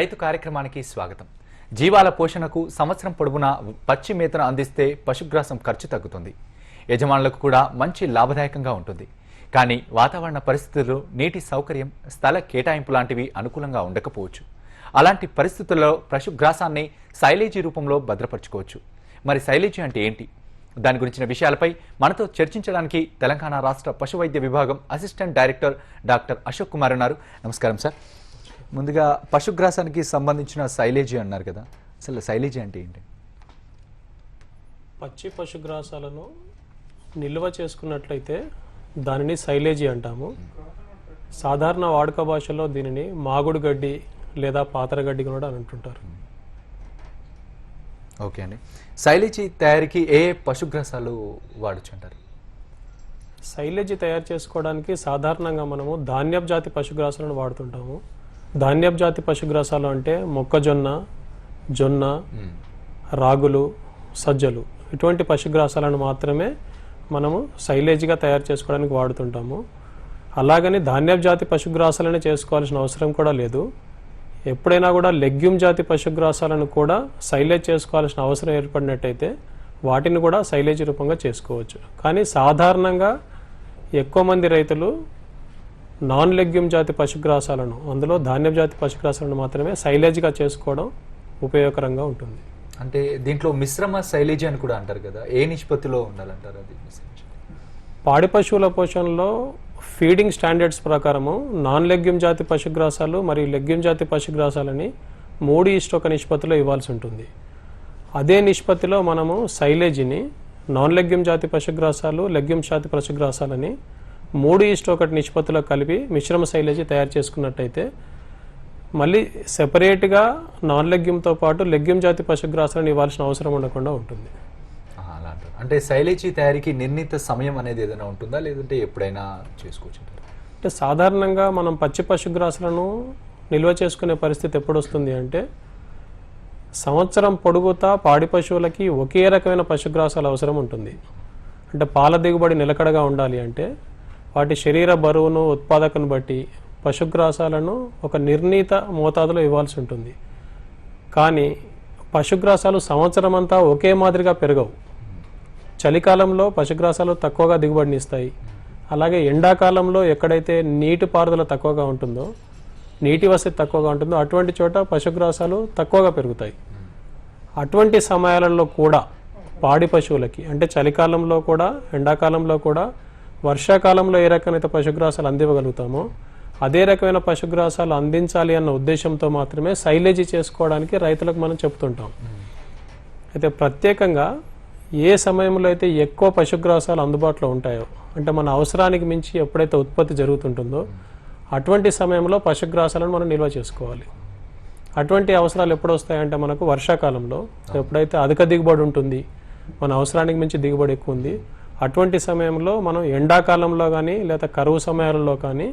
రైతు కార్యక్రమానికి స్వాగతం. జీవాల పోషణకు సంవత్సరం పొడవునా పచ్చి మేతను అందిస్తే పశుగ్రాసం ఖర్చు తగ్గుతుంది. యజమానులకు కూడా మంచి లాభదాయకంగా ఉంటుంది. కానీ వాతావరణ పరిస్థితుల్లో నీటి సౌకర్యం స్థల కేటాయింపు లాంటివి అనుకూలంగా ఉండకపోవచ్చు. అలాంటి పరిస్థితుల్లో పశుగ్రాసాన్ని శైలేజీ రూపంలో భద్రపరచుకోవచ్చు. మరి శైలేజీ అంటే ఏంటి? దాని గురించిన విషయాలపై మనతో చర్చించడానికి తెలంగాణ రాష్ట్ర పశువైద్య విభాగం assistant director doctor Ashok Kumar ఉన్నారు. నమస్కారం సార్. ముందుగా పశుగ్రాసానికి సంబంధించిన సైలేజీ అన్నారు కదా. అసలు సైలేజీ అంటే ఏంటి? పచ్చి పశుగ్రాసాలను నిల్వ చేసుకున్నట్లయితే దానిని సైలేజీ అంటాము. సాధారణ వాడుక భాషలో దీనిని మాగుడు గడ్డి లేదా పాతర గడ్డి కూడా అని అంటుంటారు. ఓకే అండి. సైలేజీ తయారీకి ఏ పశుగ్రాసాలు వాడచ్చు అంటారు సైలేజీ తయారు చేసుకోవడానికి సాధారణంగా మనము ధాన్యపు జాతి పశుగ్రాసాలను వాడుతుంటాము. ధాన్యపు జాతి పశుగ్రాసాలు అంటే మొక్కజొన్న జొన్న రాగులు సజ్జలు. ఇటువంటి పశుగ్రాసాలను మాత్రమే మనము సైలేజ్గా తయారు చేసుకోవడానికి వాడుతుంటాము. అలాగని ధాన్యపు జాతి పశుగ్రాసాలనే చేసుకోవాల్సిన అవసరం కూడా లేదు. ఎప్పుడైనా కూడా లెగ్యూమ్ జాతి పశుగ్రాసాలను కూడా సైలేజ్ చేసుకోవాల్సిన అవసరం ఏర్పడినట్టయితే వాటిని కూడా సైలేజ్ రూపంగా చేసుకోవచ్చు. కానీ సాధారణంగా ఎక్కువ మంది రైతులు నాన్ లెగ్యూమ్ జాతి పశుగ్రాసాలను అందులో ధాన్యపు జాతి పశుగ్రాసాలను మాత్రమే సైలేజ్గా చేసుకోవడం ఉపయోగకరంగా ఉంటుంది. అంటే దీంట్లో మిశ్రమ సైలేజీ అని కూడా అంటారు కదా ఏ నిష్పత్తిలో ఉండాలంటారు అది పాడి పశువుల పోషణలో ఫీడింగ్ స్టాండర్డ్స్ ప్రకారము నాన్ లెగ్యూమ్ జాతి పశుగ్రాసాలు మరియు లెగ్యూమ్ జాతి పశుగ్రాసాలని మూడు ఇష్ట ఒక నిష్పత్తిలో ఇవ్వాల్సి ఉంటుంది. అదే నిష్పత్తిలో మనము సైలేజీని నాన్ లెగ్యూమ్ జాతి పశుగ్రాసాలు లెగ్యూమ్ జాతి పశుగ్రాసాలని మూడు ఇష్ట ఒకటి నిష్పత్తిలో కలిపి మిశ్రమ శైలేజీ తయారు చేసుకున్నట్టయితే మళ్ళీ సెపరేట్గా నాన్ లెగ్యూమ్తో పాటు లెగ్యూమ్ జాతి పశుగ్రాసాలను ఇవ్వాల్సిన అవసరం ఉండకుండా ఉంటుంది. అంటే సైలేజీ తయారీకి నిర్ణీత సమయం అనేది ఏదైనా ఉంటుందా? లేదంటే ఎప్పుడైనా చేసుకోవచ్చు అంటే సాధారణంగా మనం పచ్చి పశుగ్రాసాలను నిల్వ చేసుకునే పరిస్థితి ఎప్పుడు వస్తుంది అంటే సంవత్సరం పొడుగుతా పాడి పశువులకి ఒకే రకమైన పశుగ్రాసాలు అవసరం ఉంటుంది. అంటే పాల దిగుబడి నిలకడగా ఉండాలి అంటే వాటి శరీర బరువును ఉత్పాదకను బట్టి పశుగ్రాసాలను ఒక నిర్ణీత మోతాదులో ఇవ్వాల్సి ఉంటుంది. కానీ పశుగ్రాసాలు సంవత్సరం అంతా ఒకే మాదిరిగా పెరగవు. చలికాలంలో పశుగ్రాసాలు తక్కువగా దిగుబడినిస్తాయి అలాగే ఎండాకాలంలో ఎక్కడైతే నీటి పారుదల తక్కువగా ఉంటుందో నీటి వసతి తక్కువగా ఉంటుందో అటువంటి చోట పశుగ్రాసాలు తక్కువగా పెరుగుతాయి. అటువంటి సమయాలలో కూడా పాడి పశువులకి అంటే చలికాలంలో కూడా ఎండాకాలంలో కూడా వర్షాకాలంలో ఏ రకమైన పశుగ్రాసాలు అందివ్వగలుగుతామో అదే రకమైన పశుగ్రాసాలు అందించాలి అన్న ఉద్దేశంతో మాత్రమే సైలేజీ చేసుకోవడానికి రైతులకు మనం చెప్తుంటాం అయితే ప్రత్యేకంగా ఏ సమయంలో అయితే ఎక్కువ పశుగ్రాసాలు అందుబాటులో ఉంటాయో అంటే మన అవసరానికి మించి ఎప్పుడైతే ఉత్పత్తి జరుగుతుంటుందో అటువంటి సమయంలో పశుగ్రాసాలను మనం నిల్వ చేసుకోవాలి. అటువంటి అవసరాలు ఎప్పుడు వస్తాయంటే మనకు వర్షాకాలంలో. ఎప్పుడైతే అధిక దిగుబడి ఉంటుంది మన అవసరానికి మించి దిగుబడి ఎక్కువ ఉంది అటువంటి సమయంలో మనం ఎండాకాలంలో కానీ లేదా కరువు సమయాలలో కానీ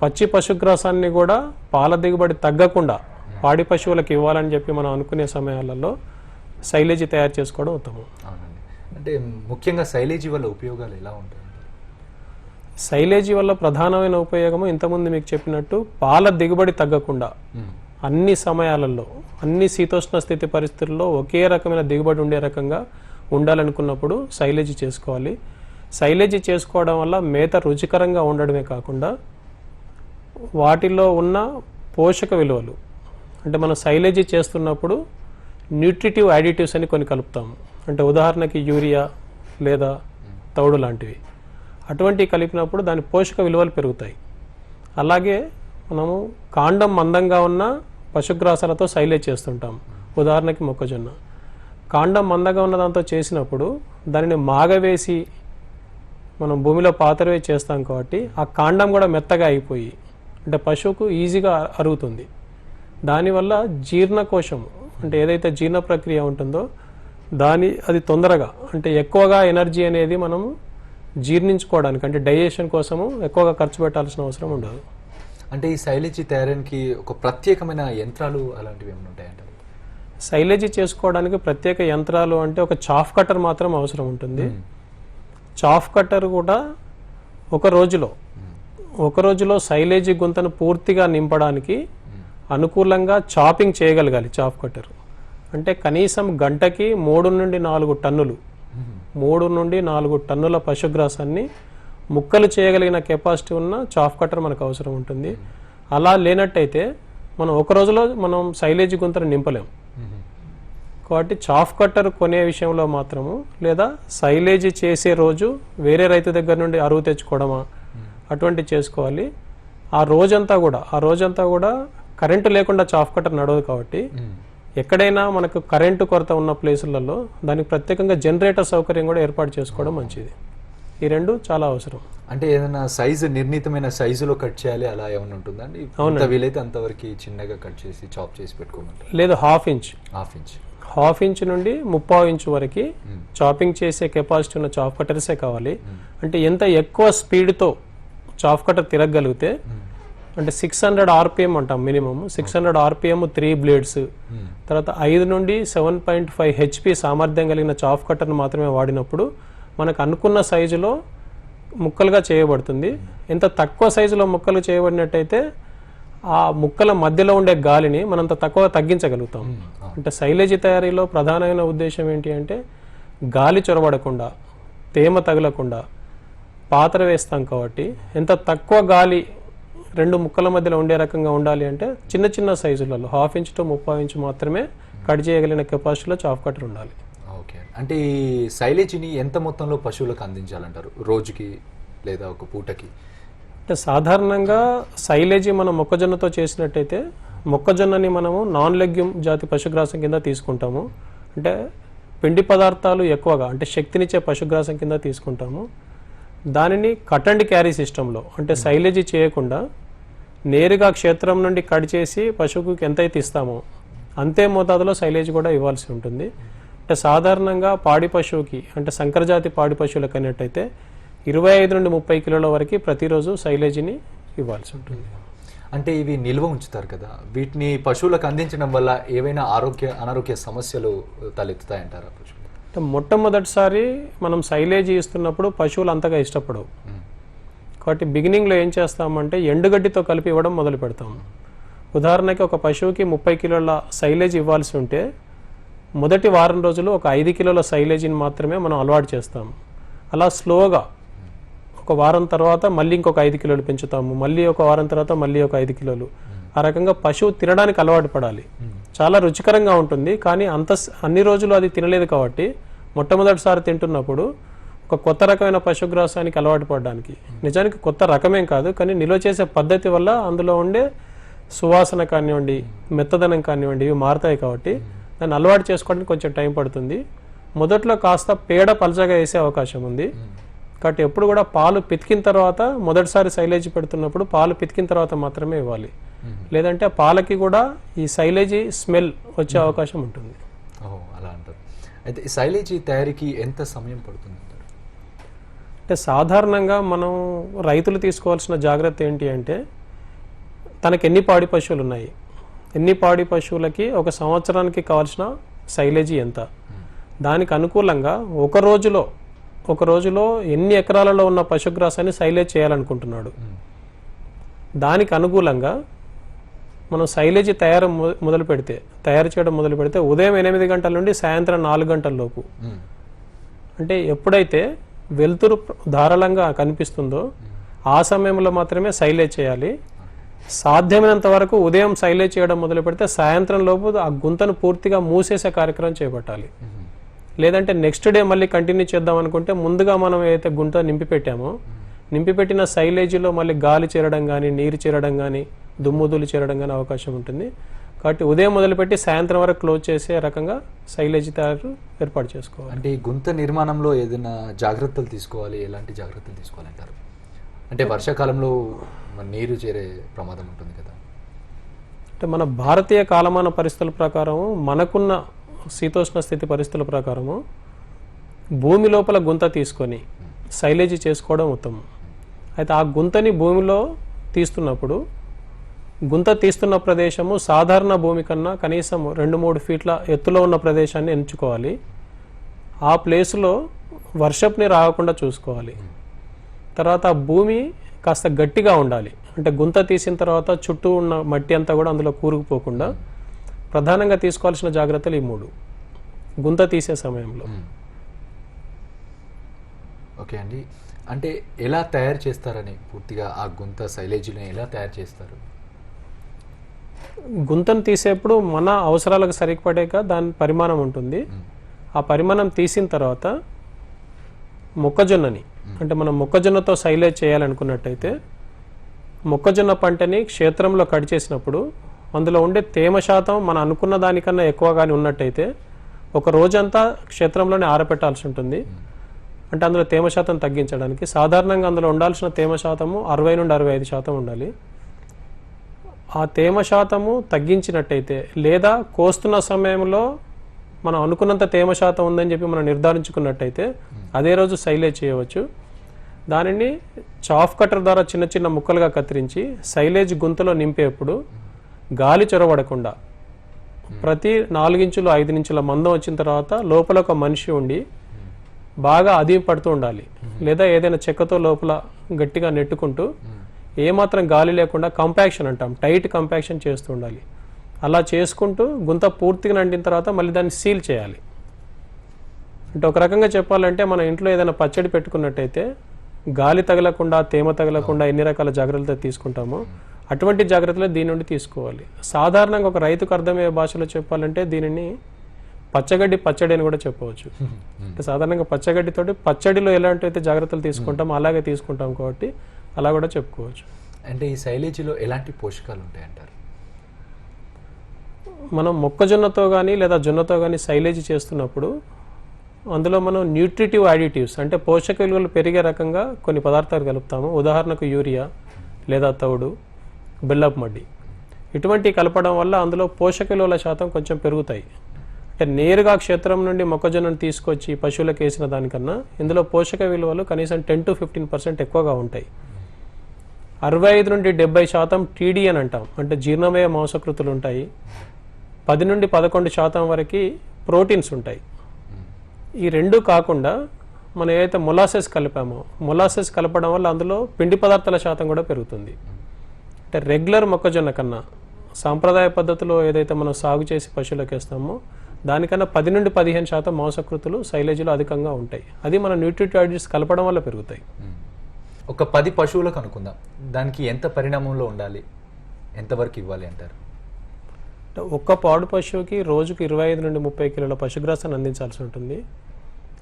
పచ్చి పశుగ్రాసాన్ని కూడా పాల దిగుబడి తగ్గకుండా పాడి పశువులకు ఇవ్వాలని చెప్పి మనం అనుకునే సమయాలలో శైలేజీ తయారు చేసుకోవడం ఉత్తమం. అంటే ముఖ్యంగా సైలేజీ వల్ల ఉపయోగాలు ఎలా ఉంటాయి శైలేజీ వల్ల ప్రధానమైన ఉపయోగము ఇంతకుముందు మీకు చెప్పినట్టు పాల దిగుబడి తగ్గకుండా అన్ని సమయాలలో అన్ని శీతోష్ణ స్థితి పరిస్థితుల్లో ఒకే రకమైన దిగుబడి ఉండే రకంగా ఉండాలనుకున్నప్పుడు సైలేజీ చేసుకోవాలి. సైలేజీ చేసుకోవడం వల్ల మేత రుచికరంగా ఉండడమే కాకుండా వాటిలో ఉన్న పోషక విలువలు అంటే మనం సైలేజీ చేస్తున్నప్పుడు న్యూట్రిటివ్ యాడిటివ్స్ అని కొన్ని కలుపుతాము అంటే ఉదాహరణకి యూరియా లేదా తౌడు లాంటివి. అటువంటివి కలిపినప్పుడు దాని పోషక విలువలు పెరుగుతాయి. అలాగే మనము కాండం మందంగా ఉన్న పశుగ్రాసాలతో సైలేజ్ చేస్తుంటాం. ఉదాహరణకి మొక్కజొన్న. కాండం మందంగా ఉన్న దాంతో చేసినప్పుడు దానిని మాగవేసి మనం భూమిలో పాతరవే చేస్తాం కాబట్టి ఆ కాండం కూడా మెత్తగా అయిపోయి అంటే పశువుకు ఈజీగా అరుగుతుంది. దానివల్ల జీర్ణకోశం అంటే ఏదైతే జీర్ణ ప్రక్రియ ఉంటుందో దాని అది తొందరగా అంటే ఎక్కువగా ఎనర్జీ అనేది మనము జీర్ణించుకోవడానికి అంటే డైజెషన్ కోసము ఎక్కువగా ఖర్చు పెట్టాల్సిన అవసరం ఉండదు. అంటే ఈ శైలిచి తయారీకి ఒక ప్రత్యేకమైన యంత్రాలు అలాంటివి ఏమైనా శైలేజీ చేసుకోవడానికి ప్రత్యేక యంత్రాలు అంటే ఒక చాఫ్ కట్టర్ మాత్రం అవసరం ఉంటుంది. చాఫ్ కట్టర్ కూడా ఒక రోజులో ఒక రోజులో శైలేజీ గుంతను పూర్తిగా నింపడానికి అనుకూలంగా చాపింగ్ చేయగలగాలి చాప్ కట్టర్. అంటే కనీసం గంటకి మూడు నుండి నాలుగు టన్నులు మూడు నుండి నాలుగు టన్నుల పశుగ్రాసాన్ని ముక్కలు చేయగలిగిన కెపాసిటీ ఉన్న చాఫ్ కట్టర్ మనకు అవసరం ఉంటుంది. అలా లేనట్టయితే మనం ఒక రోజులో మనం సైలేజ్ గుంతను నింపలేం. కాబట్టి చాఫ్ కట్టర్ కొనే విషయంలో మాత్రము లేదా సైలేజ్ చేసే రోజు వేరే రైతు దగ్గర నుండి అరువు తెచ్చుకోవడమా? అటువంటి చేసుకోవాలి. ఆ రోజంతా కూడా ఆ రోజంతా కూడా కరెంటు లేకుండా చాఫ్ కట్టర్ నడవదు కాబట్టి ఎక్కడైనా మనకు కరెంటు కొరత ఉన్న ప్లేసులలో దానికి ప్రత్యేకంగా జనరేటర్ సౌకర్యం కూడా ఏర్పాటు చేసుకోవడం మంచిది. ఈ రెండు చాలా అవసరం. అంటే ఏదైనా సైజు నిర్ణీతమైన సైజులో కట్ చేయాలి అలా ఏమైనా ఉంటుందండి ఎంత వీలైతే అంతవరకు చిన్నగా కట్ చేసి చాప్ చేసి పెట్టుకోమంటారు? లేదు half inch. Half inch. Half inch నుండి ముప్పావు ఇంచ్ వరకు చాపింగ్ చేసే కెపాసిటీ ఉన్న చాఫ్ కట్టర్సే కావాలి. అంటే ఎంత ఎక్కువ స్పీడ్తో చాఫ్ కట్టర్ తిరగగలిగితే అంటే సిక్స్ హండ్రెడ్ ఆర్పిఎం అంటాం minimum six hundred RPM three blades తర్వాత ఐదు నుండి సెవెన్ పాయింట్ ఫైవ్ హెచ్పి సామర్థ్యం కలిగిన చాఫ్ కట్టర్ను మాత్రమే వాడినప్పుడు మనకు అనుకున్న సైజులో ముక్కలుగా చేయబడుతుంది. ఎంత తక్కువ సైజులో ముక్కలు చేయబడినట్టయితే ఆ ముక్కల మధ్యలో ఉండే గాలిని మనంత తక్కువ తగ్గించగలుగుతాం. అంటే శైలేజీ తయారీలో ప్రధానమైన ఉద్దేశం ఏంటి అంటే గాలి చొరబడకుండా తేమ తగలకుండా పాత్ర వేస్తాం కాబట్టి ఎంత తక్కువ గాలి రెండు ముక్కల మధ్యలో ఉండే రకంగా ఉండాలి అంటే చిన్న చిన్న సైజులలో హాఫ్ ఇంచ్ టు ముప్పై ఇంచ్ మాత్రమే కట్ చేయగలిగిన కెపాసిటీలో చాఫ్ కట్టర్ ఉండాలి. ఓకే. అంటే ఈ సైలేజీని ఎంత మొత్తంలో పశువులకు అందించాలంటారు? రోజుకి లేదా ఒక పూటకి? అంటే సాధారణంగా సైలేజీ మనం మొక్కజొన్నతో చేసినట్టయితే మొక్కజొన్నని మనము నాన్ లెగ్యూమ్ జాతి పశుగ్రాసం కింద తీసుకుంటాము. అంటే పిండి పదార్థాలు ఎక్కువగా అంటే శక్తినిచ్చే పశుగ్రాసం కింద తీసుకుంటాము. దానిని కట్ అండ్ క్యారీ సిస్టంలో అంటే సైలేజీ చేయకుండా నేరుగా క్షేత్రం నుండి కట్ చేసి పశువుకి ఎంతైతే ఇస్తామో అంతే మోతాదులో సైలేజ్ కూడా ఇవ్వాల్సి ఉంటుంది. అంటే సాధారణంగా పాడి పశువుకి అంటే సంకరజాతి పాడి పశువులకు అయినట్టయితే ఇరవై ఐదు నుండి ముప్పై కిలోల వరకు ప్రతిరోజు సైలేజీని ఇవ్వాల్సి ఉంటుంది. అంటే ఇవి నిల్వ ఉంచుతారు కదా. వీటిని పశువులకు అందించడం వల్ల ఏవైనా ఆరోగ్య అనారోగ్య సమస్యలు తలెత్తుతాయంటారా అంటే మొట్టమొదటిసారి మనం సైలేజీ ఇస్తున్నప్పుడు పశువులు అంతగా ఇష్టపడవు. కాబట్టి బిగినింగ్లో ఏం చేస్తామంటే ఎండుగడ్డితో కలిపి ఇవ్వడం మొదలు పెడతాం. ఉదాహరణకి ఒక పశువుకి ముప్పై కిలోల సైలేజ్ ఇవ్వాల్సి ఉంటే మొదటి వారం రోజులు ఒక ఐదు కిలోల సైలేజీని మాత్రమే మనం అలవాటు చేస్తాం. అలా స్లోగా ఒక వారం తర్వాత మళ్ళీ ఇంకొక ఐదు కిలోలు పెంచుతాము. మళ్ళీ ఒక వారం తర్వాత మళ్ళీ ఒక ఐదు కిలోలు. ఆ రకంగా పశువు తినడానికి అలవాటు పడాలి. చాలా రుచికరంగా ఉంటుంది కానీ అంత అన్ని రోజులు అది తినలేదు కాబట్టి మొట్టమొదటిసారి తింటున్నప్పుడు ఒక కొత్త రకమైన పశుగ్రాసానికి అలవాటు పడడానికి. నిజానికి కొత్త రకమేం కాదు కానీ నిల్వ చేసే పద్ధతి వల్ల అందులో ఉండే సువాసన కానివ్వండి మెత్తదనం కానివ్వండి ఇవి మారుతాయి కాబట్టి దాన్ని అలవాటు చేసుకోవడానికి కొంచెం టైం పడుతుంది. మొదట్లో కాస్త పేడ పలచగా వేసే అవకాశం ఉంది. కాబట్టి ఎప్పుడు కూడా పాలు పితికిన తర్వాత మొదటిసారి సైలేజీ పెడుతున్నప్పుడు పాలు పితికిన తర్వాత మాత్రమే ఇవ్వాలి. లేదంటే పాలకి కూడా ఈ సైలేజీ స్మెల్ వచ్చే అవకాశం ఉంటుంది. ఓహో అలా అంటారు. అయితే ఈ సైలేజీ తయారీకి ఎంత సమయం పడుతుంది అంటే సాధారణంగా మనం రైతులు తీసుకోవాల్సిన జాగ్రత్త ఏంటి అంటే తనకి ఎన్ని పాడి పశువులు ఉన్నాయి? ఎన్ని పాడి పశువులకి ఒక సంవత్సరానికి కావాల్సిన సైలేజీ ఎంత? దానికి అనుకూలంగా ఒక రోజులో ఒక రోజులో ఎన్ని ఎకరాలలో ఉన్న పశుగ్రాసాన్ని సైలేజ్ చేయాలనుకుంటున్నాడు దానికి అనుకూలంగా మనం సైలేజీ తయారు మొదలు పెడితే తయారు చేయడం మొదలు పెడితే ఉదయం ఎనిమిది గంటల నుండి సాయంత్రం నాలుగు గంటల లోపు. అంటే ఎప్పుడైతే వెలుతురు ధారాళంగా కనిపిస్తుందో ఆ సమయంలో మాత్రమే సైలేజ్ చేయాలి సాధ్యమైనంత వరకు ఉదయం సైలేజ్ చేయడం మొదలు పెడితే సాయంత్రం లోపు ఆ గుంతను పూర్తిగా మూసేసే కార్యక్రమం చేపట్టాలి. లేదంటే నెక్స్ట్ డే మళ్ళీ కంటిన్యూ చేద్దాం అనుకుంటే ముందుగా మనం ఏదైతే గుంట నింపి పెట్టామో నింపి పెట్టిన సైలేజీలో మళ్ళీ గాలి చేరడం కానీ నీరు చేరడం కానీ దుమ్ముదులు చేరడం కానీ అవకాశం ఉంటుంది. కాబట్టి ఉదయం మొదలుపెట్టి సాయంత్రం వరకు క్లోజ్ చేసే రకంగా సైలేజీ తయారు ఏర్పాటు చేసుకోవాలి. అంటే ఈ గుంత నిర్మాణంలో ఏదైనా జాగ్రత్తలు తీసుకోవాలి? ఎలాంటి జాగ్రత్తలు తీసుకోవాలంటారు? అంటే వర్షాకాలంలో నీరు చేరే ప్రమాదం ఉంటుంది కదా. అంటే మన భారతీయ కాలమాన పరిస్థితుల ప్రకారం మనకున్న శీతోష్ణ స్థితి పరిస్థితుల ప్రకారము భూమి లోపల గుంత తీసుకొని సైలేజీ చేసుకోవడం ఉత్తమం. అయితే ఆ గుంతని భూమిలో తీస్తున్నప్పుడు గుంత తీస్తున్న ప్రదేశము సాధారణ భూమి కన్నా కనీసం రెండు మూడు ఫీట్ల ఎత్తులో ఉన్న ప్రదేశాన్ని ఎంచుకోవాలి. ఆ ప్లేస్లో వర్షప్ని రాకుండా చూసుకోవాలి. తర్వాత భూమి కాస్త గట్టిగా ఉండాలి. అంటే గుంత తీసిన తర్వాత చుట్టూ ఉన్న మట్టి అంతా కూడా అందులో కూరుకుపోకుండా ప్రధానంగా తీసుకోవాల్సిన జాగ్రత్తలు ఈ మూడు. గుంత తీసే సమయంలో. ఓకే అండి. అంటే ఎలా తయారు చేస్తారని పూర్తిగా ఆ గుంత శైలేజీని ఎలా తయారు చేస్తారు? గుంతను తీసేప్పుడు మన అవసరాలకు సరిపడేగా దాని పరిమాణం ఉంటుంది. ఆ పరిమాణం తీసిన తర్వాత మొక్కజొన్నని అంటే మనం మొక్కజొన్నతో సైలేజ్ చేయాలనుకున్నట్టయితే మొక్కజొన్న పంటని క్షేత్రంలో కట్ చేసినప్పుడు అందులో ఉండే తేమ శాతం మనం అనుకున్న దానికన్నా ఎక్కువ కానీ ఉన్నట్టయితే ఒక రోజంతా క్షేత్రంలోనే ఆరపెట్టాల్సి ఉంటుంది. అంటే అందులో తేమ శాతం తగ్గించడానికి సాధారణంగా అందులో ఉండాల్సిన తేమ శాతము అరవై నుండి అరవై ఐదు శాతం ఉండాలి. ఆ తేమ శాతము తగ్గించినట్టయితే లేదా కోస్తున్న సమయంలో మనం అనుకున్నంత తేమ శాతం ఉందని చెప్పి మనం నిర్ధారించుకున్నట్టయితే అదే రోజు సైలేజ్ చేయవచ్చు. దానిని చాఫ్ కటర్ ద్వారా చిన్న చిన్న ముక్కలుగా కత్తిరించి సైలేజ్ గుంతలో నింపేప్పుడు గాలి చొరబడకుండా ప్రతి నాలుగించులు ఐదు ఇంచుల మందం వచ్చిన తర్వాత లోపల ఒక మనిషి ఉండి బాగా అదిం పడుతూ ఉండాలి. లేదా ఏదైనా చెక్కతో లోపల గట్టిగా నెట్టుకుంటూ ఏమాత్రం గాలి లేకుండా కంపాక్షన్ అంటాం టైట్ కంపాక్షన్ చేస్తూ ఉండాలి. అలా చేసుకుంటూ గుంత పూర్తిగా నిండిన తర్వాత మళ్ళీ దాన్ని సీల్ చేయాలి. అంటే ఒక రకంగా చెప్పాలంటే మన ఇంట్లో ఏదైనా పచ్చడి పెట్టుకున్నట్టయితే గాలి తగలకుండా తేమ తగలకుండా ఎన్ని రకాల జాగ్రత్తలు తీసుకుంటామో అటువంటి జాగ్రత్తలు దీని నుండి తీసుకోవాలి. సాధారణంగా ఒక రైతుకు అర్థమయ్యే భాషలో చెప్పాలంటే దీనిని పచ్చగడ్డి పచ్చడి అని కూడా చెప్పవచ్చు. అంటే సాధారణంగా పచ్చగడ్డితోటి పచ్చడిలో ఎలాంటి అయితే జాగ్రత్తలు తీసుకుంటామో అలాగే తీసుకుంటాం కాబట్టి అలా కూడా చెప్పుకోవచ్చు. అంటే ఈ శైలేజీలో ఎలాంటి పోషకాలు ఉంటాయి అంటారు? మనం మొక్కజొన్నతో కానీ లేదా జొన్నతో కానీ సైలేజ్ చేస్తున్నప్పుడు అందులో మనం న్యూట్రిటివ్ యాడిటివ్స్ అంటే పోషక విలువలు పెరిగే రకంగా కొన్ని పదార్థాలు కలుపుతాము. ఉదాహరణకు యూరియా లేదా తౌడు. బెల్లపు మడ్డి. ఇటువంటి కలపడం వల్ల అందులో పోషక విలువల శాతం కొంచెం పెరుగుతాయి. అంటే నేరుగా క్షేత్రం నుండి మొక్కజొన్నను తీసుకొచ్చి పశువులకు వేసిన దానికన్నా ఇందులో పోషక విలువలు కనీసం టెన్ టు ఫిఫ్టీన్ పర్సెంట్ ఎక్కువగా ఉంటాయి. అరవై ఐదు నుండి డెబ్బై శాతం టీడీ అని అంటాం. అంటే జీర్ణమయ మాంసకృతులు ఉంటాయి. పది నుండి పదకొండు శాతం వరకు ప్రోటీన్స్ ఉంటాయి. ఈ రెండు కాకుండా మనం ఏదైతే మొలాసెస్ కలిపామో మొలాసెస్ కలపడం వల్ల అందులో పిండి పదార్థాల శాతం కూడా పెరుగుతుంది. అంటే రెగ్యులర్ మొక్కజొన్న కన్నా సాంప్రదాయ పద్ధతిలో ఏదైతే మనం సాగు చేసి పశువులకు వేస్తామో దానికన్నా పది నుండి పదిహేను శాతం మాంసకృతులు శైలేజీలో అధికంగా ఉంటాయి. అది మన న్యూట్రిటాయిడ్స్ కలపడం వల్ల పెరుగుతాయి. ఒక పది పశువులకు అనుకుందాం. దానికి ఎంత పరిణామంలో ఉండాలి? ఎంతవరకు ఇవ్వాలి అంటారు? అంటే ఒక్క పాడు పశువుకి రోజుకు ఇరవై ఐదు నుండి ముప్పై కిలోల పశుగ్రాసాన్ని అందించాల్సి ఉంటుంది.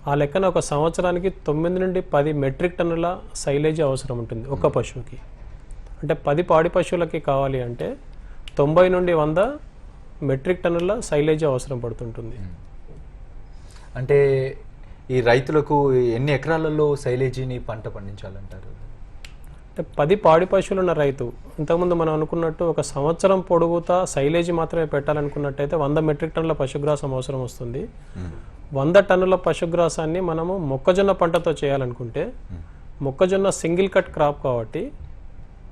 ఆ లెక్కన ఒక సంవత్సరానికి తొమ్మిది నుండి పది మెట్రిక్ టన్నుల సైలేజీ అవసరం ఉంటుంది ఒక్క పశువుకి. అంటే పది పాడి పశువులకి కావాలి అంటే తొంభై నుండి వంద మెట్రిక్ టన్నుల సైలేజీ అవసరం పడుతుంటుంది. అంటే ఈ రైతులకు ఎన్ని ఎకరాలలో శైలేజీని పంట పండించాలంటారు? అంటే పది పాడి పశువులు ఉన్న రైతు ఇంతకుముందు మనం అనుకున్నట్టు ఒక సంవత్సరం పొడుగుతా సైలేజీ మాత్రమే పెట్టాలనుకున్నట్టయితే వంద మెట్రిక్ టన్నుల పశుగ్రాసం అవసరం వస్తుంది. వంద టన్నుల పశుగ్రాసాన్ని మనము మొక్కజొన్న పంటతో చేయాలనుకుంటే మొక్కజొన్న సింగిల్ కట్ క్రాప్ కాబట్టి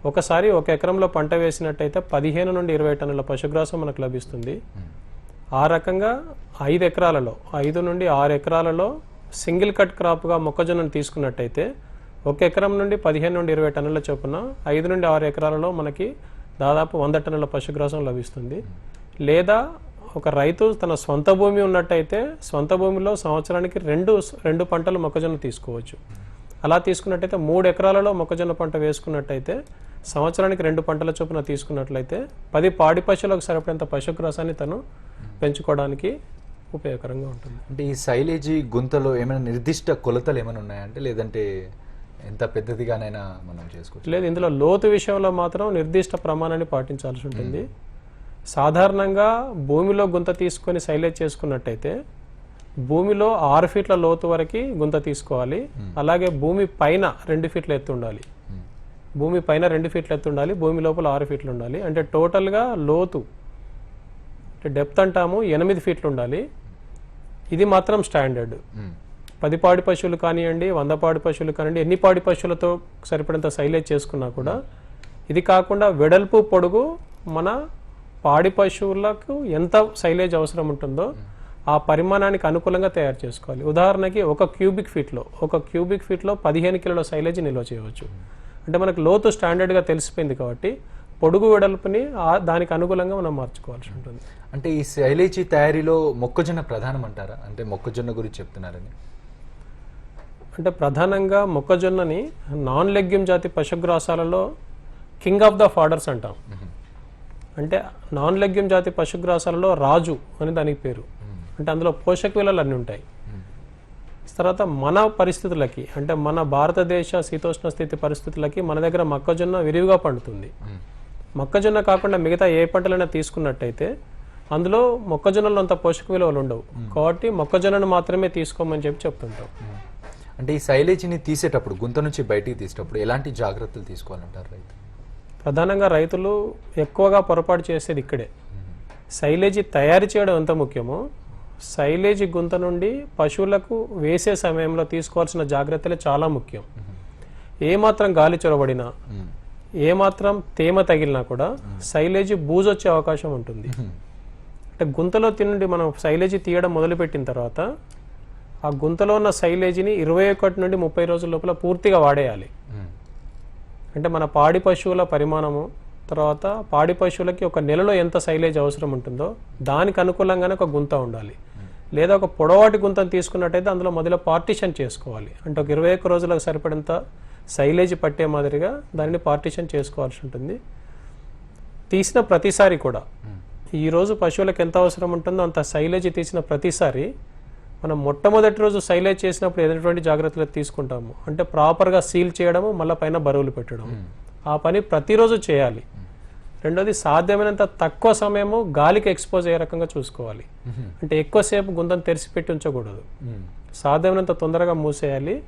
ఒకసారి ఒక ఎకరంలో పంట వేసినట్టయితే పదిహేను నుండి ఇరవై టన్నుల పశుగ్రాసం మనకు లభిస్తుంది. ఆ రకంగా ఐదు ఎకరాలలో ఐదు నుండి ఆరు ఎకరాలలో సింగిల్ కట్ క్రాప్గా మొక్కజొన్నను తీసుకున్నట్టయితే ఒక ఎకరం నుండి పదిహేను నుండి ఇరవై టన్నుల చొప్పున ఐదు నుండి ఆరు ఎకరాలలో మనకి దాదాపు వంద టన్నుల పశుగ్రాసం లభిస్తుంది. లేదా ఒక రైతు తన సొంత భూమి ఉన్నట్టయితే సొంత భూమిలో సంవత్సరానికి రెండు రెండు పంటలు మొక్కజొన్న తీసుకోవచ్చు. అలా తీసుకున్నట్టయితే మూడు ఎకరాలలో మొక్కజొన్న పంట వేసుకున్నట్టయితే సంవత్సరానికి రెండు పంటల చొప్పున తీసుకున్నట్లయితే పది పాడి పశువులకు సరిపడేంత పశుగ్రాసాన్ని తను పెంచుకోవడానికి ఉపయోగకరంగా ఉంటుంది. అంటే ఈ శైలేజీ గుంతలో ఏమైనా నిర్దిష్ట కొలతలు ఏమైనా ఉన్నాయంటే లేదంటే ఎంత పెద్దదిగానైనా మనం చేసుకోవచ్చు. లేదు ఇందులో లోతు విషయంలో మాత్రం నిర్దిష్ట ప్రమాణాన్ని పాటించాల్సి ఉంటుంది. సాధారణంగా భూమిలో గుంత తీసుకొని సైలేజ్ చేసుకున్నట్టయితే భూమిలో ఆరు ఫీట్ల లోతు వరకు గుంత తీసుకోవాలి. అలాగే భూమి పైన రెండు ఫీట్ల ఎత్తు ఉండాలి. భూమి పైన రెండు ఫీట్ల ఎత్తు ఉండాలి భూమి లోపల ఆరు ఫీట్లు ఉండాలి. అంటే టోటల్గా లోతు అంటే డెప్త్ అంటాము ఎనిమిది ఫీట్లు ఉండాలి. ఇది మాత్రం స్టాండర్డ్. పది పాడి పశువులు కానివ్వండి వంద పాడి పశువులు కానివ్వండి ఎన్ని పాడి పశువులతో సరిపడంత సైలేజ్ చేసుకున్నా కూడా ఇది కాకుండా వెడల్పు పొడుగు మన పాడి పశువులకు ఎంత సైలేజ్ అవసరం ఉంటుందో ఆ పరిమాణానికి అనుకూలంగా తయారు చేసుకోవాలి. ఉదాహరణకి ఒక క్యూబిక్ ఫీట్లో ఒక క్యూబిక్ ఫీట్లో పదిహేను కిలోల సైలేజ్ నిల్వ చేయవచ్చు. అంటే మనకు లోతు స్టాండర్డ్గా తెలిసిపోయింది కాబట్టి పొడుగు వెడల్పుని దానికి అనుకూలంగా మనం మార్చుకోవాల్సి ఉంటుంది. అంటే ఈ శైలేజీ తయారీలో మొక్కజొన్న ప్రధానం అంటారా? అంటే మొక్కజొన్న గురించి చెప్తున్నారని. అంటే ప్రధానంగా మొక్కజొన్నని నాన్ లెగ్యూమ్ జాతి పశుగ్రాసాలలో కింగ్ ఆఫ్ ద ఫాడర్స్ అంటాం. అంటే నాన్ లెగ్యూమ్ జాతి పశుగ్రాసాలలో రాజు అని దానికి పేరు. అంటే అందులో పోషక విలువలు అన్నీ ఉంటాయి. తర్వాత మన పరిస్థితులకి అంటే మన భారతదేశ శీతోష్ణ స్థితి పరిస్థితులకి మన దగ్గర మొక్కజొన్న విరివిగా పండుతుంది. మొక్కజొన్న కాకుండా మిగతా ఏ పంటలైనా తీసుకున్నట్టయితే అందులో మొక్కజొన్నలో అంత పోషక విలువలు ఉండవు. కాబట్టి మొక్కజొన్నను మాత్రమే తీసుకోమని చెప్పి చెప్తుంటాం. అంటే ఈ శైలేజీని తీసేటప్పుడు గుంత నుంచి బయటికి తీసేటప్పుడు ఎలాంటి జాగ్రత్తలు తీసుకోవాలంటారు రైతు? ప్రధానంగా రైతులు ఎక్కువగా పొరపాటు చేసేది ఇక్కడే. సైలేజీ తయారు చేయడం ఎంత ముఖ్యమో సైలేజ్ గుంత నుండి పశువులకు వేసే సమయంలో తీసుకోవాల్సిన జాగ్రత్తలే చాలా ముఖ్యం. ఏమాత్రం గాలి చొరబడినా ఏమాత్రం తేమ తగిలినా కూడా సైలేజీ బూజొచ్చే అవకాశం ఉంటుంది. అంటే గుంతలో తినండి మనం సైలేజీ తీయడం మొదలుపెట్టిన తర్వాత ఆ గుంతలో ఉన్న సైలేజీని ఇరవై ఒకటి నుండి ముప్పై రోజుల లోపల పూర్తిగా వాడేయాలి. అంటే మన పాడి పశువుల పరిమాణము తర్వాత పాడి పశువులకి ఒక నెలలో ఎంత సైలేజ్ అవసరం ఉంటుందో దానికి అనుకూలంగానే ఒక గుంత ఉండాలి. లేదా ఒక పొడవాటి గుంతను తీసుకున్నట్టయితే అందులో మొదలు పార్టిషన్ చేసుకోవాలి. అంటే ఒక ఇరవై ఒక్క రోజులకు సరిపడంత సైలేజ్ పట్టే మాదిరిగా దానిని పార్టిషన్ చేసుకోవాల్సి ఉంటుంది. తీసిన ప్రతిసారి కూడా. ఈ రోజు పశువులకు ఎంత అవసరం ఉంటుందో అంత సైలేజ్ తీసిన ప్రతిసారి మనం మొట్టమొదటి రోజు సైలేజ్ చేసినప్పుడు ఎటువంటి జాగ్రత్తలు తీసుకుంటాము. అంటే ప్రాపర్గా సీల్ చేయడము మళ్ళీ పైన బరువులు పెట్టడం ఆ పని ప్రతిరోజు చేయాలి. రెండోది సాధ్యమైనంత తక్కువ సమయము గాలికి ఎక్స్పోజ్ అయ్యే రకంగా చూసుకోవాలి. అంటే ఎక్కువసేపు గుంతను తెరిచిపెట్టి ఉంచకూడదు. సాధ్యమైనంత తొందరగా మూసేయాలి.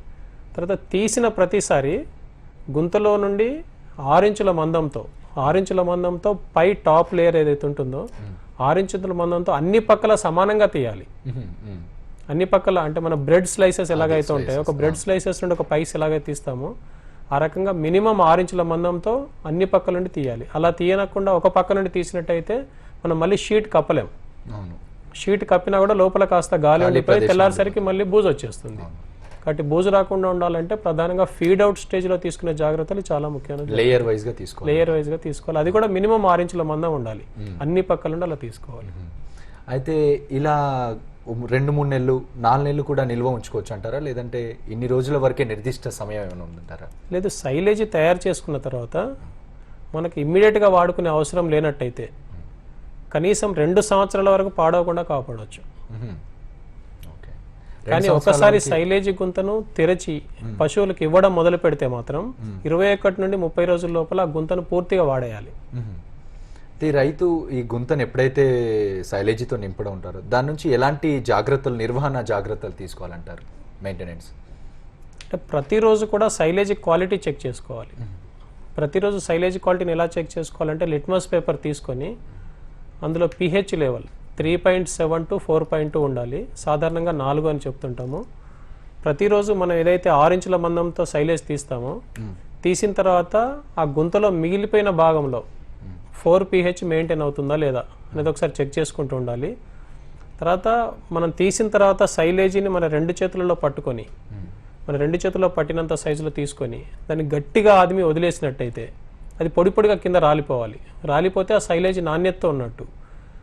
తర్వాత తీసిన ప్రతిసారి గుంతలో నుండి ఆరించుల మందంతో ఆరించుల మందంతో పై టాప్ లేయర్ ఏదైతే ఉంటుందో ఆరించుల మందంతో అన్ని పక్కల సమానంగా తీయాలి. అన్ని పక్కల అంటే మన బ్రెడ్ స్లైసెస్ ఎలాగైతే ఉంటాయో ఒక బ్రెడ్ స్లైసెస్ నుండి ఒక పైస్ ఎలాగైతే తీస్తామో ఆ రకంగా మినిమం ఆరించుల మందంతో అన్ని పక్కల నుండి తీయాలి. అలా తీయనకుండా ఒక పక్క నుండి తీసినట్టయితే మనం మళ్ళీ షీట్ కప్పలేం. షీట్ కప్పినా కూడా లోపల కాస్త గాలి ఉండిపోయి తెల్లారిసరికి మళ్ళీ బూజు వచ్చేస్తుంది. కాబట్టి బూజు రాకుండా ఉండాలంటే ప్రధానంగా ఫీడ్ అవుట్ స్టేజ్లో తీసుకునే జాగ్రత్తలు చాలా ముఖ్యమైన లేయర్ వైజ్గా తీసుకోవాలి. లేయర్ వైజ్గా తీసుకోవాలి. అది కూడా మినిమం ఆరించుల మందం ఉండాలి. అన్ని పక్కల నుండి అలా తీసుకోవాలి. అయితే ఇలా రెండు మూడు నెలలు నాలుగు నెలలు కూడా నిల్వ ఉంచుకోవచ్చు అంటారా? లేదంటే ఇన్ని రోజుల వరకే నిర్దిష్ట సమయం ఏమైనా ఉందంటారా? లేదు సైలేజీ తయారు చేసుకున్న తర్వాత మనకి ఇమ్మీడియట్గా వాడుకునే అవసరం లేనట్టయితే కనీసం రెండు సంవత్సరాల వరకు పాడవకుండా కాపాడవచ్చు. కానీ ఒకసారి సైలేజీ గుంతను తెరచి పశువులకు ఇవ్వడం మొదలు పెడితే మాత్రం ఇరవై ఒకటి నుండి ముప్పై రోజుల లోపల ఆ గుంతను పూర్తిగా వాడేయాలి. ఈ రైతు ఈ గుంతను ఎప్పుడైతే శైలేజీతో నింపడం ఉంటారో దాని నుంచి ఎలాంటి జాగ్రత్తలు నిర్వహణ జాగ్రత్తలు తీసుకోవాలంటారు మెయింటెనెన్స్ అంటే ప్రతిరోజు కూడా సైలేజీ క్వాలిటీ చెక్ చేసుకోవాలి. ప్రతిరోజు సైలేజీ క్వాలిటీని ఎలా చెక్ చేసుకోవాలంటే లిట్మస్ పేపర్ తీసుకొని అందులో pH level three point seven to four point two ఉండాలి. సాధారణంగా నాలుగు అని చెప్తుంటాము. ప్రతిరోజు మనం ఏదైతే ఆరించుల మందంతో సైలేజ్ తీస్తామో తీసిన తర్వాత ఆ గుంతలో మిగిలిపోయిన భాగంలో ఫోర్ పిహెచ్ మెయింటైన్ అవుతుందా లేదా అనేది ఒకసారి చెక్ చేసుకుంటూ ఉండాలి. తర్వాత మనం తీసిన తర్వాత సైలేజీని మన రెండు చేతులలో పట్టుకొని మన రెండు చేతుల్లో పట్టినంత సైజులో తీసుకొని దాన్ని గట్టిగా ఆదిమి వదిలేసినట్టయితే అది పొడి పొడిగా కింద రాలిపోవాలి. రాలిపోతే ఆ సైలేజ్ నాణ్యతతో ఉన్నట్టు.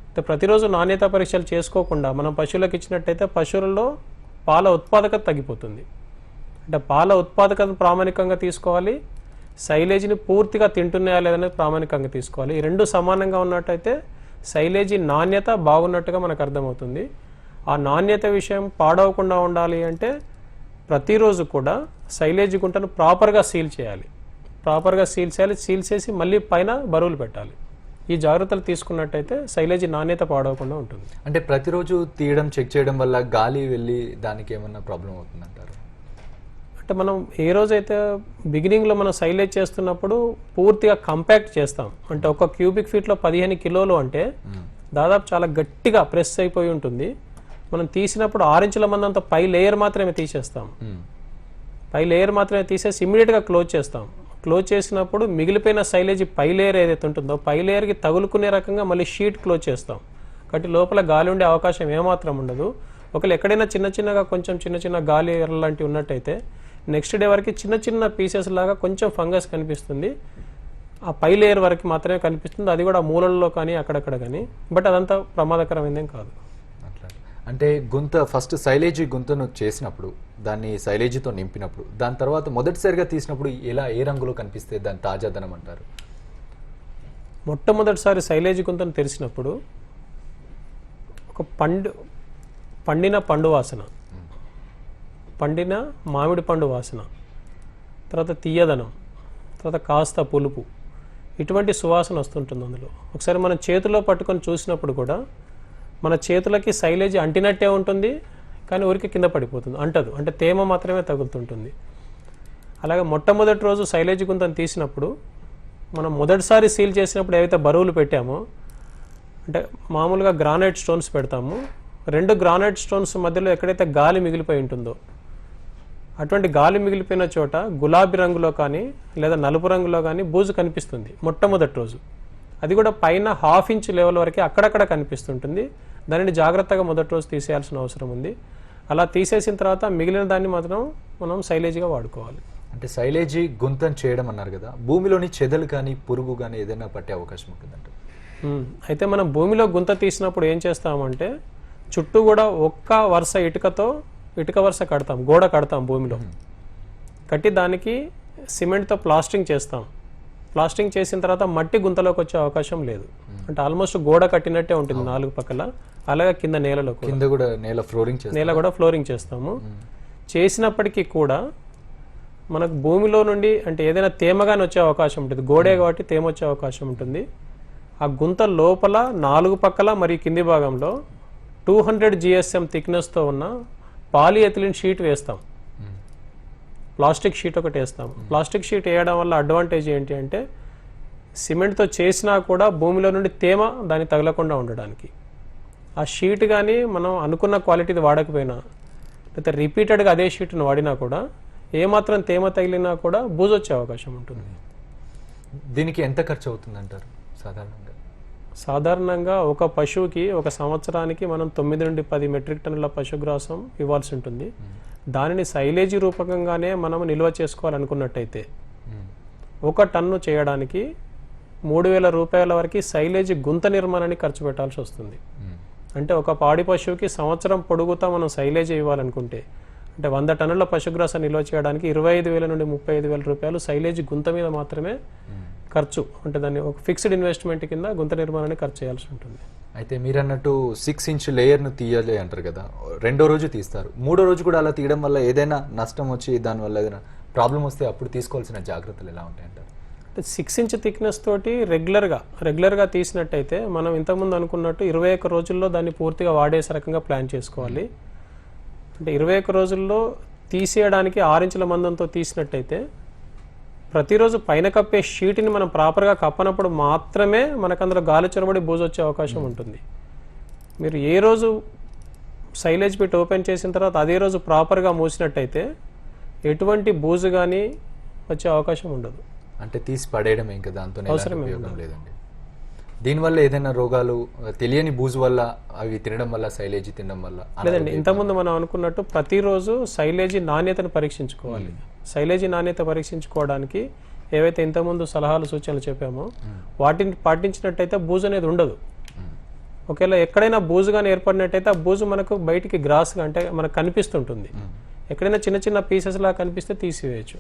అంటే ప్రతిరోజు నాణ్యత పరీక్షలు చేసుకోకుండా మనం పశువులకు ఇచ్చినట్టయితే పశువులలో పాల ఉత్పాదకత తగ్గిపోతుంది. అంటే పాల ఉత్పాదకతను ప్రామాణికంగా తీసుకోవాలి. సైలేజీని పూర్తిగా తింటున్నాయా లేదనేది ప్రామాణికంగా తీసుకోవాలి. ఈ రెండు సమానంగా ఉన్నట్టయితే సైలేజీ నాణ్యత బాగున్నట్టుగా మనకు అర్థమవుతుంది. ఆ నాణ్యత విషయం పాడవకుండా ఉండాలి అంటే ప్రతిరోజు కూడా సైలేజీ గుంటను ప్రాపర్గా సీల్ చేయాలి. ప్రాపర్గా సీల్ చేయాలి. సీల్ చేసి మళ్ళీ పైన బరువులు పెట్టాలి. ఈ జాగ్రత్తలు తీసుకున్నట్టయితే సైలేజీ నాణ్యత పాడవకుండా ఉంటుంది. అంటే ప్రతిరోజు తీయడం చెక్ చేయడం వల్ల గాలి వెళ్ళి దానికి ఏమన్నా ప్రాబ్లం అవుతుందంటారు? అంటే మనం ఏ రోజైతే బిగినింగ్లో మనం సైలేజ్ చేస్తున్నప్పుడు పూర్తిగా కంపాక్ట్ చేస్తాం. అంటే ఒక క్యూబిక్ ఫీట్లో పదిహేను కిలోలు అంటే దాదాపు చాలా గట్టిగా ప్రెస్ అయిపోయి ఉంటుంది. మనం తీసినప్పుడు ఆరించుల మందంత పై లేయర్ మాత్రమే తీసేస్తాం. మ్మ్. పై లేయర్ మాత్రమే తీసేసి ఇమ్మీడియట్గా క్లోజ్ చేస్తాం. క్లోజ్ చేసినప్పుడు మిగిలిపోయిన సైలేజ్ పై లేయర్ ఏదైతే ఉంటుందో పై లేయర్కి తగులుకునే రకంగా మళ్ళీ షీట్ క్లోజ్ చేస్తాం. కాబట్టి లోపల గాలి ఉండే అవకాశం ఏమాత్రం ఉండదు. ఒకవేళ ఎక్కడైనా చిన్న చిన్నగా కొంచెం చిన్న చిన్న గాలి ఎర్ర లాంటివి ఉన్నట్టయితే నెక్స్ట్ డే వరకు చిన్న చిన్న పీసెస్ లాగా కొంచెం ఫంగస్ కనిపిస్తుంది. ఆ పై లేయర్ వరకు మాత్రమే కనిపిస్తుంది. అది కూడా మూలల్లో కానీ అక్కడక్కడ కానీ. బట్ అదంతా ప్రమాదకరమైందేం కాదు. అట్లా అంటే గుంత ఫస్ట్ సైలేజీ గుంతను చేసినప్పుడు దాన్ని సైలేజీతో నింపినప్పుడు దాని తర్వాత మొదటిసారిగా తీసినప్పుడు ఎలా ఏ రంగులో కనిపిస్తే దాని తాజాదనం అంటారు? మొట్టమొదటిసారి శైలేజీ గుంతను తెరిచినప్పుడు ఒక పండు పండిన పండు వాసన. పండిన మామిడి పండు వాసన తర్వాత తీయదనం తర్వాత కాస్త పులుపు ఇటువంటి సువాసన వస్తుంటుంది అందులో. ఒకసారి మనం చేతిలో పట్టుకొని చూసినప్పుడు కూడా మన చేతులకి సైలేజ్ అంటినట్టే ఉంటుంది కానీ ఊరికి కింద పడిపోతుంది అంటదు. అంటే తేమ మాత్రమే తగులుతుంటుంది. అలాగే మొట్టమొదటి రోజు సైలేజ్ గుంతను తీసినప్పుడు మనం మొదటిసారి సీల్ చేసినప్పుడు ఏవైతే బరువులు పెట్టామో అంటే మామూలుగా గ్రానైట్ స్టోన్స్ పెడతాము రెండు గ్రానైట్ స్టోన్స్ మధ్యలో ఎక్కడైతే గాలి మిగిలిపోయి ఉంటుందో అటువంటి గాలి మిగిలిపోయిన చోట గులాబీ రంగులో కానీ లేదా నలుపు రంగులో కానీ బూజు కనిపిస్తుంది మొట్టమొదటి రోజు. అది కూడా పైన హాఫ్ ఇంచ్ లెవెల్ వరకు అక్కడక్కడ కనిపిస్తుంటుంది. దానిని జాగ్రత్తగా మొదటి రోజు తీసేయాల్సిన అవసరం ఉంది. అలా తీసేసిన తర్వాత మిగిలిన దాన్ని మాత్రం మనం సైలేజ్గా వాడుకోవాలి. అంటే సైలేజీ గుంతను చేయడం అన్నారు కదా భూమిలోని చెదలు కానీ పురుగు కానీ ఏదైనా పట్టే అవకాశం ఉంటుందంట. అయితే మనం భూమిలో గుంత తీసినప్పుడు ఏం చేస్తామంటే చుట్టూ కూడా ఒక్క వరుస ఇటుకతో ఇటుక వరుస కడతాం గోడ కడతాం భూమిలో. కట్టి దానికి సిమెంట్తో ప్లాస్టింగ్ చేస్తాం. ప్లాస్టింగ్ చేసిన తర్వాత మట్టి గుంతలోకి వచ్చే అవకాశం లేదు. అంటే ఆల్మోస్ట్ గోడ కట్టినట్టే ఉంటుంది నాలుగు పక్కల. అలాగే కింద నేలలో కూడా. కింద కూడా నేల ఫ్లోరింగ్ నేల కూడా ఫ్లోరింగ్ చేస్తాము. చేసినప్పటికీ కూడా మనకు భూమిలో నుండి అంటే ఏదైనా తేమగానే వచ్చే అవకాశం ఉంటుంది. గోడే కాబట్టి తేమ వచ్చే అవకాశం ఉంటుంది. ఆ గుంత లోపల నాలుగు పక్కల మరియు కింది భాగంలో టూ హండ్రెడ్ జిఎస్ఎం థిక్నెస్తో ఉన్న పాలిఎథిలిన్ షీట్ వేస్తాం. ప్లాస్టిక్ షీట్ ఒకటి వేస్తాం. ప్లాస్టిక్ షీట్ వేయడం వల్ల అడ్వాంటేజ్ ఏంటి అంటే సిమెంట్తో చేసినా కూడా భూమిలో నుండి తేమ దాన్ని తగలకుండా ఉండడానికి. ఆ షీట్ కానీ మనం అనుకున్న క్వాలిటీది వాడకపోయినా లేకపోతే రిపీటెడ్గా అదే షీట్ను వాడినా కూడా ఏమాత్రం తేమ తగిలినా కూడా బూజు వచ్చే అవకాశం ఉంటుంది. దీనికి ఎంత ఖర్చు అవుతుంది అంటారు సాధారణంగా? సాధారణంగా ఒక పశువుకి ఒక సంవత్సరానికి మనం తొమ్మిది నుండి పది మెట్రిక్ టన్నుల పశుగ్రాసం ఇవ్వాల్సి ఉంటుంది దానిని సైలేజీ రూపకంగానే మనం నిల్వ చేసుకోవాలనుకున్నట్టయితే మ్మ్. ఒక టన్ను చేయడానికి మూడు వేల రూపాయల వరకు సైలేజీ గుంత నిర్మాణానికి ఖర్చు పెట్టాల్సి వస్తుంది మ్మ్. అంటే ఒక పాడి పశువుకి సంవత్సరం పొడుగుతా మనం సైలేజ్ ఇవ్వాలనుకుంటే అంటే వంద టన్నుల పశుగ్రాసం నిల్వ చేయడానికి ఇరవై ఐదు వేల నుండి ముప్పై ఐదు వేల రూపాయలు సైలేజ్ గుంత మీద మాత్రమే. ఖర్చు అంటే దాన్ని ఒక ఫిక్స్డ్ ఇన్వెస్ట్మెంట్ కింద గుంత నిర్మాణానికి ఖర్చు చేయాల్సి ఉంటుంది. అయితే మీరు అన్నట్టు సిక్స్ ఇంచ్ లేయర్ను తీయాలి అంటారు కదా. రెండో రోజు తీస్తారు. మూడో రోజు కూడా అలా తీయడం వల్ల ఏదైనా నష్టం వచ్చి దానివల్ల ఏదైనా ప్రాబ్లం వస్తే అప్పుడు తీసుకోవాల్సిన జాగ్రత్తలు ఎలా ఉంటాయంటారు అంటే సిక్స్ ఇంచ్ థిక్నెస్ తోటి రెగ్యులర్గా రెగ్యులర్గా తీసినట్టయితే మనం ఇంతకుముందు అనుకున్నట్టు ఇరవై ఒక్క రోజుల్లో దాన్ని పూర్తిగా వాడేసే రకంగా ప్లాన్ చేసుకోవాలి. అంటే ఇరవై ఒక్క రోజుల్లో తీసేయడానికి ఆరించుల మందంతో తీసినట్టయితే ప్రతిరోజు పైన కప్పే షీట్ని మనం ప్రాపర్గా కప్పనప్పుడు మాత్రమే మనకు అందులో గాలి చొరబడి బూజు వచ్చే అవకాశం ఉంటుంది. మీరు ఏ రోజు సైలేజ్ పెట్టి ఓపెన్ చేసిన తర్వాత అదే రోజు ప్రాపర్గా మూసినట్టయితే ఎటువంటి బూజు కానీ వచ్చే అవకాశం ఉండదు. అంటే తీసి పడేయడం ఇంకా దాంతో ఉపయోగం లేదండి. దీనివల్ల ఏదైనా రోగాలు తెలియని బూజు వల్ల అవి తినడం వల్ల సైలేజీ తినడం వల్ల లేదండి ఇంతకుముందు మనం అనుకున్నట్టు ప్రతిరోజు శైలేజీ నాణ్యతను పరీక్షించుకోవాలి. శైలేజీ నాణ్యత పరీక్షించుకోవడానికి ఏవైతే ఇంతకుముందు సలహాలు సూచనలు చెప్పామో వాటిని పాటించినట్టయితే బూజు అనేది ఉండదు. ఒకవేళ ఎక్కడైనా బూజు కానీ ఏర్పడినట్టయితే ఆ బూజు మనకు బయటికి గ్రాస్గా అంటే మనకు కనిపిస్తుంటుంది. ఎక్కడైనా చిన్న చిన్న పీసెస్ లా కనిపిస్తే తీసివేయచ్చు.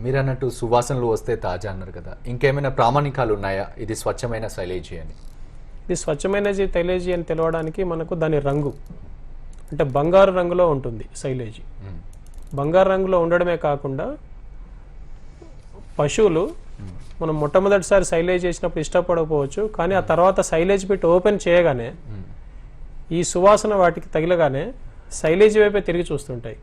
మీరు అన్నట్టు సువాసనలు వస్తే తాజా అన్నారు కదా. ఇంకేమైనా ప్రామాణికాలు ఉన్నాయా? ఇది స్వచ్ఛమైన శైలేజీ అని. ఇది స్వచ్ఛమైన తైలేజీ అని తెలవడానికి మనకు దాని రంగు. అంటే బంగారు రంగులో ఉంటుంది శైలేజీ. బంగారు రంగులో ఉండడమే కాకుండా పశువులు మనం మొట్టమొదటిసారి సైలేజ్ చేసినప్పుడు ఇష్టపడకపోవచ్చు కానీ ఆ తర్వాత సైలేజ్ పెట్టి ఓపెన్ చేయగానే. ఈ సువాసన వాటికి తగిలగానే సైలేజ్ వైపే తిరిగి చూస్తుంటాయి.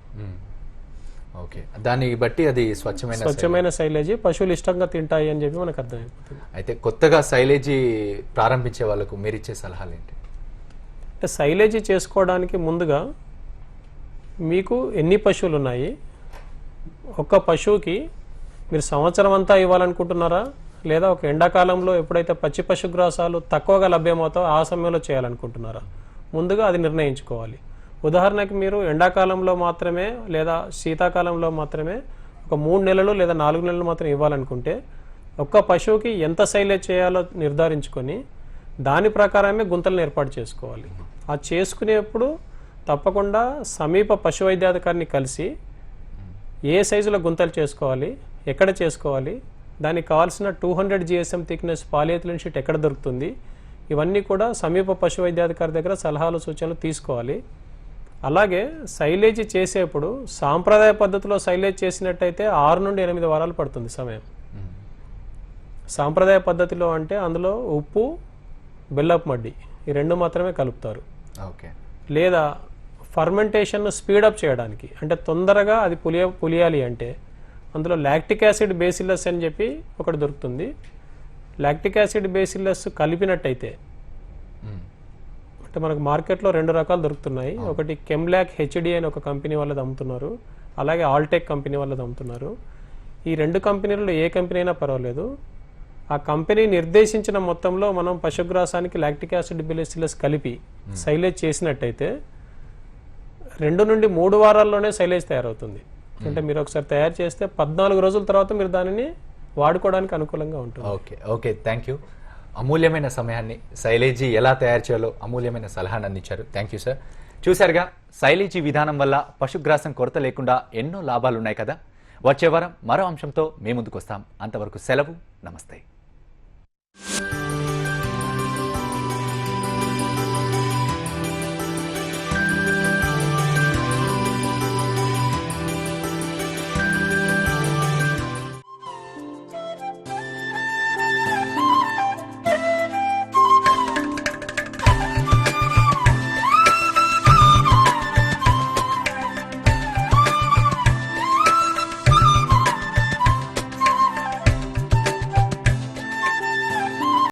ఓకే. దాన్ని బట్టి అది స్వచ్ఛమైన స్వచ్ఛమైన సైలేజీ పశువులు ఇష్టంగా తింటాయి అని చెప్పి మనకు అర్థమైపోతుంది. అయితే కొత్తగా శైలేజీ ప్రారంభించే వాళ్ళకు మీరు ఇచ్చే సలహాలు ఏంటి అంటే సైలేజీ చేసుకోవడానికి ముందుగా మీకు ఎన్ని పశువులు ఉన్నాయి ఒక్క పశువుకి మీరు సంవత్సరం అంతా ఇవ్వాలనుకుంటున్నారా? లేదా ఒక ఎండాకాలంలో ఎప్పుడైతే పచ్చి పశుగ్రాసాలు తక్కువగా లభ్యమవుతాయో ఆ సమయంలో చేయాలనుకుంటున్నారా? ముందుగా అది నిర్ణయించుకోవాలి. ఉదాహరణకి మీరు ఎండాకాలంలో మాత్రమే లేదా శీతాకాలంలో మాత్రమే ఒక మూడు నెలలు లేదా నాలుగు నెలలు మాత్రం ఇవ్వాలనుకుంటే ఒక్క పశువుకి ఎంత సైలేజ్ చేయాలో నిర్ధారించుకొని దాని ప్రకారమే గుంతలను ఏర్పాటు చేసుకోవాలి. ఆ చేసుకునేప్పుడు తప్పకుండా సమీప పశు వైద్యాధికారిని కలిసి ఏ సైజులో గుంతలు చేసుకోవాలి ఎక్కడ చేసుకోవాలి దానికి కావాల్సిన two hundred GSM thickness polyethylene sheet ఎక్కడ దొరుకుతుంది ఇవన్నీ కూడా సమీప పశు వైద్యాధికారి దగ్గర సలహాలు సూచనలు తీసుకోవాలి. అలాగే సైలేజ్ చేసేప్పుడు సాంప్రదాయ పద్ధతిలో సైలేజ్ చేసినట్టయితే ఆరు నుండి ఎనిమిది వారాలు పడుతుంది సమయం. సాంప్రదాయ పద్ధతిలో అంటే అందులో ఉప్పు బెల్లపు మడ్డి ఈ రెండు మాత్రమే కలుపుతారు. ఓకే. లేదా ఫర్మెంటేషన్ స్పీడప్ చేయడానికి అంటే తొందరగా అది పులియ పులియాలి అంటే అందులో లాక్టిక్ యాసిడ్ బేసిల్లస్ అని చెప్పి ఒకటి దొరుకుతుంది. లాక్టిక్ యాసిడ్ బేసిల్లస్ కలిపినట్టయితే అంటే మనకు మార్కెట్లో రెండు రకాలు దొరుకుతున్నాయి. ఒకటి కెమ్లాక్ హెచ్డి అని ఒక కంపెనీ వాళ్ళది అమ్ముతున్నారు. అలాగే ఆల్టెక్ కంపెనీ వాళ్ళది అమ్ముతున్నారు. ఈ రెండు కంపెనీలలో ఏ కంపెనీ అయినా పర్వాలేదు. ఆ కంపెనీ నిర్దేశించిన మొత్తంలో మనం పశుగ్రాసానికి లాక్టిక్ యాసిడ్ బెసిల్లస్ కలిపి సైలేజ్ చేసినట్టయితే రెండు నుండి మూడు వారాల్లోనే సైలేజ్ తయారవుతుంది. అంటే మీరు ఒకసారి తయారు చేస్తే పద్నాలుగు రోజుల తర్వాత మీరు దానిని వాడుకోవడానికి అనుకూలంగా ఉంటుంది. Okay okay thank you. అమూల్యమైన సమయాన్ని శైలేజీ ఎలా తయారు చేయాలో అమూల్యమైన సలహాను అందించారు. థ్యాంక్ యూ సార్ చూశారుగా శైలేజీ విధానం వల్ల పశుగ్రాసం కొరత లేకుండా ఎన్నో లాభాలు ఉన్నాయి కదా? వచ్చే వారం మరో అంశంతో మీ ముందుకు వస్తాం. అంతవరకు సెలవు. నమస్తే.